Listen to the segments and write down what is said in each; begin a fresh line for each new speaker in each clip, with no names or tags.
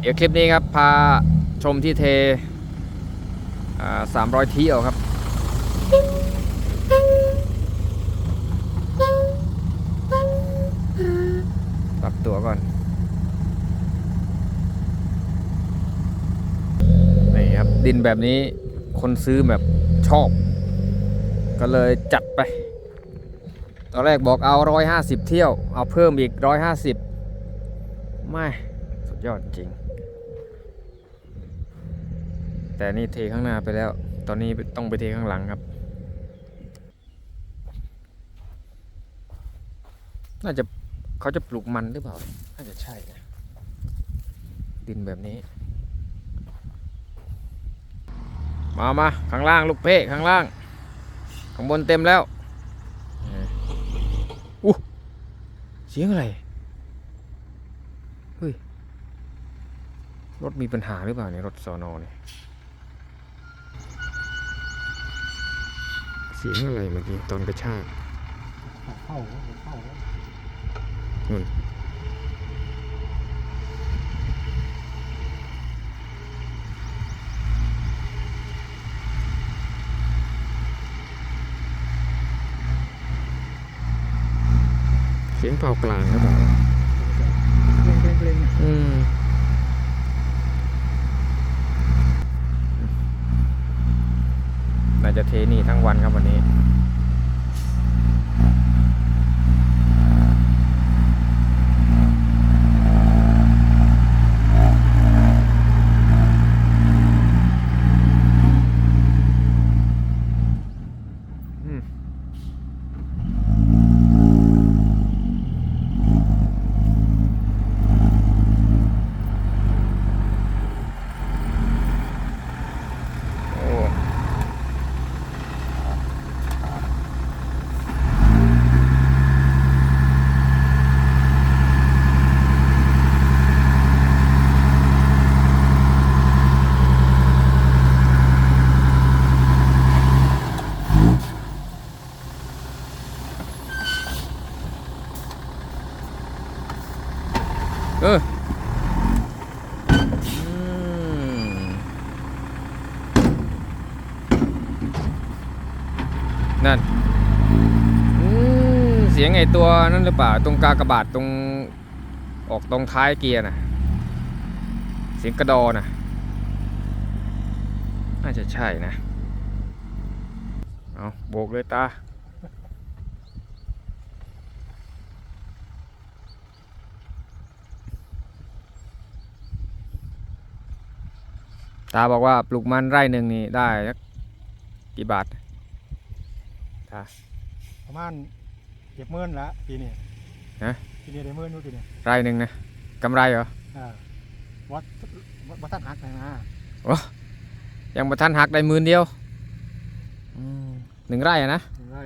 เดี๋ยวคลิปนี้ครับ พาชมที่เทสามร้อยเที่ยวครับ ปรับตัวก่อน นี่ครับ ดินแบบนี้คนซื้อแบบชอบ ก็เลยจัดไป ตอนแรกบอกเอา 150 เที่ยว เอาเพิ่มอีก 150 ไม่ สุดยอดจริง แต่นี่เทข้างหน้าไปแล้ว ตอนนี้ต้องไปเทข้างหลังครับ น่าจะเขาจะปลูกมันหรือเปล่า น่าจะใช่นะ ดินแบบนี้ มามาข้างล่างลูกเพ่ข้างล่าง ข้างบนเต็มแล้วอู้เสียงอะไร เฮ้ย รถมีปัญหาหรือเปล่าเนี่ยรถสอนอเนี่ย เสียงอะไรเมื่อกี้ตอนกระชาก
เข้าเข้า
นู่นเสียงเปล่ากลางครับผม
เกรงเกรงเกรง
อืมน่า จะเทนี่ทั้งวันครับวันนี้ เสียงไอตัวนั่นหรือเปล่า ตรงกากระบาทตรงออกตรงท้ายเกียร์น่ะเสียงกระดอน่ะน่าจะใช่นะ เอาโบกเลยตาตาบอกว่าปลูกมันไร่หนึ่งนี่ได้กกี่บาทตา
ประมาณเก็บเมื่นละปีนี้
ฮะ
ปีนี้ได้เมื่นนู่นปีนี้
ไร่หนึ่งนะกำไรเหรอ
อ่าวัดวัดท่านหักนะนะ
ยังประทันหักได้หมื่นเดียวอืมหนึ่งไร่อะนะ
ถึงได้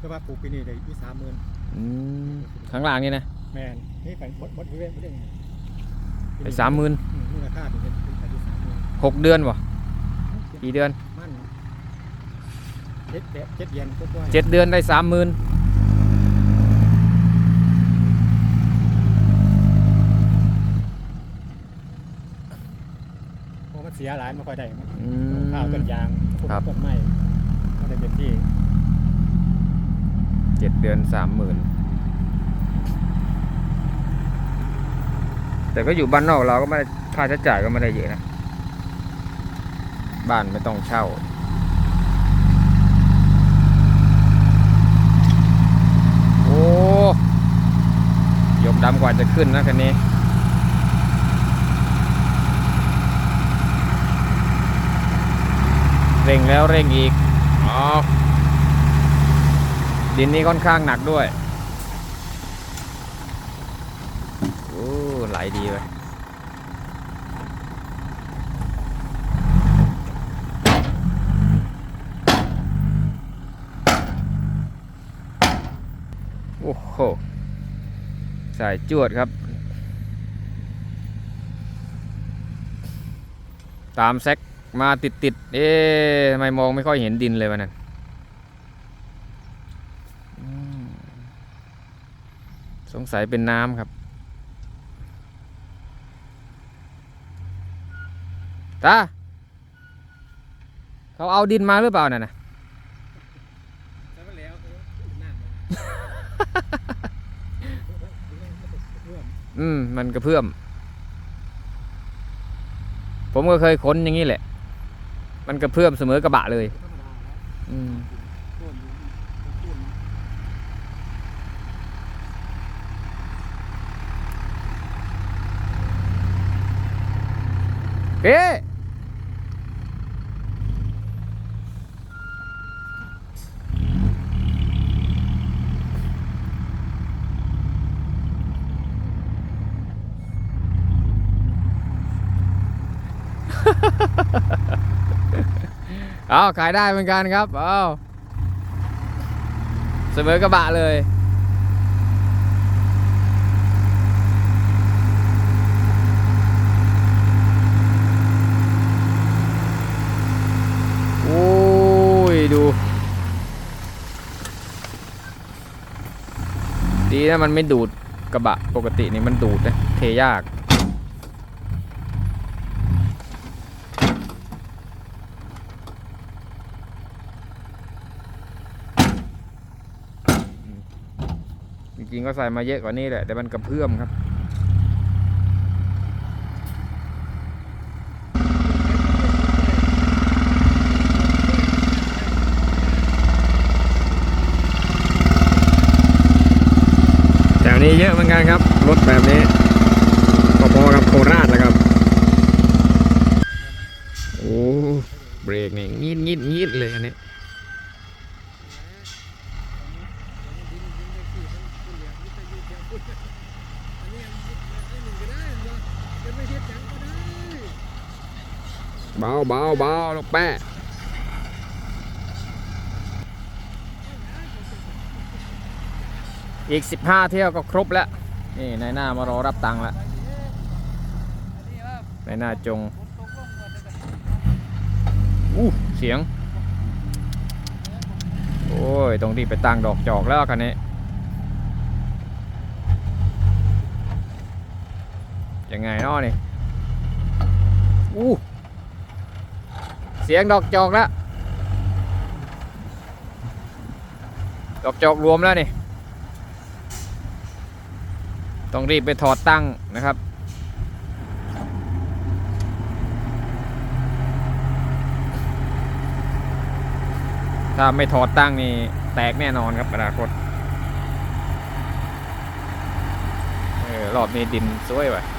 ก็ว่าปลูกปีนี้ได้ยี่สามหมื่น
อืมข้างล่างนี่นะ
แมนนี่ไปบดบดเว้นบดได้ไง
ไปสามหมื่น
อืมูลค่าเป็น หมื่น
หกเดือนวะกี่เดือน
มันเจ็ดเจ็ดเจ็ดเย็นก็ว่า
เจ็ดเดือนได้สามหมื่น
เพราะมันเสียหลายไม่ค่อยได้มัน
อื
ข้าวต้น
ม
ยางพวก
ครับ
ต้นไม้ก็ได้เต็มที่
เจ็ดเดือนสามหมื่นแต่ก็อยู่บ้านนอกเราก็ไม่ได้ค่าใช้จ่ายก็ไม่ได้เยอะนะ บ้านไม่ต้องเช่า โอ้ยกดำกว่าจะขึ้นนะคันนี้เร่งแล้วเร่งอีกอ๋อดินนี้ค่อนข้างหนักด้วย โอ้ไหลดีไปโอ้โห สายจวดครับ ตามแซกมาติดติดๆเอ๊ะทำไมมองไม่ค่อยเห็นดินเลยวันนั้นอืมสงสัยเป็นน้ำครับ ตา เขาเอาดินมาหรือเปล่าน่ะนะ
ใช่ไหมแล้วน้ำมัน
อืม มันกระเพื่อม ผมก็เคยค้นอย่างนี้แหละ มันกระเพื่อมเสมอกระบะเลย อืมเอ๊ะ เอาขายได้เหมือนกันครับเอาเสมอกระบะเลยโอ้ยดู ดีนะมันไม่ดูดกระบะปกตินี่มันดูดนะเทยาก ริงก็ใส่มาเยอะกว่านี้แหละ แต่มันกระเพื่อมครับแถวนี้เยอะเหมือนกันครับ รถแบบนี้พอๆกับโคราชแล้วครับ โอ้ เบรกนี่งีดงีดงีดเลยอันนี้ เบาเบาเบาลูกแป้อีก 15 เที่ยวก็ครบแล้ว นี่นายหน้ามารอรับตังค์แล้วนายหน้าจงอู้เสียง โอ้ย ตรงที่ไปตั้งดอกจอกแล้วคันนี้ ยังไงนาะนี่อู้ เสียงดอกจอกแล้วดอกจอกรวมแล้วนี่ต้องรีบไปถอดตั้งนะครับ ถ้าไม่ถอดตั้งนี่แตกแน่นอนครับอนาคตเออรอบนี้ดินสวยว่ะ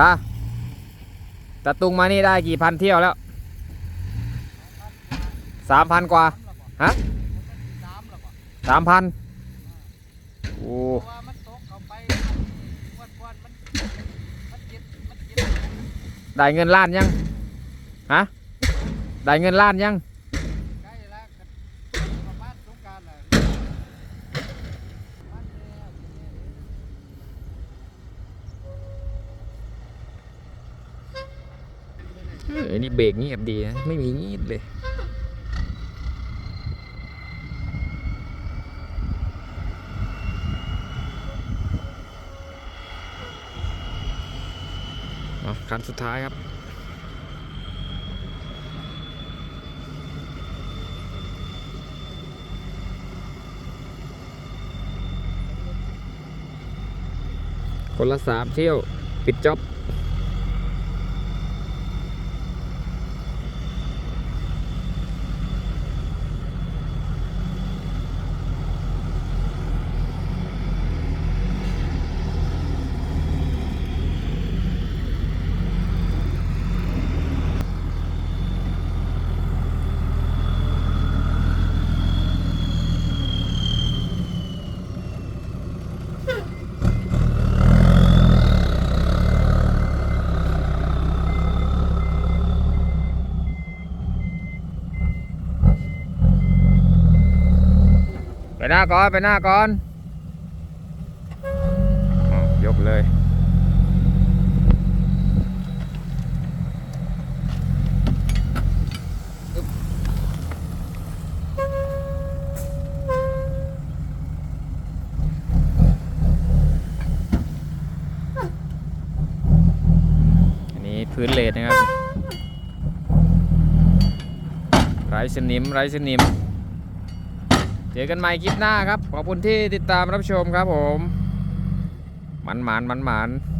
ตาตาตุงมานี่ได้กี่พันเที่ยวแล้วสามพันกว่าฮะ
สาม
พันโอ้
ได้
เงินล้านยังฮะได้เงินล้านยัง
ใกล้แล้วกันประมาณสงกรารแหละมันแล้ว
เบรกเงียบดีนะ ไม่มีงีดเลยคันสุดท้ายครับคนละสามเที่ยว ปิดจ็อบ ไปหน้าก่อน ไปหน้าก่อนยกเลย อันนี้พื้นเลดนะครับ ไร้สนิม ไร้สนิม อกันใหม่คลิปหน้าครับ ขอบคุณที่ติดตามรับชมครับผม มันหมานมันหมานๆ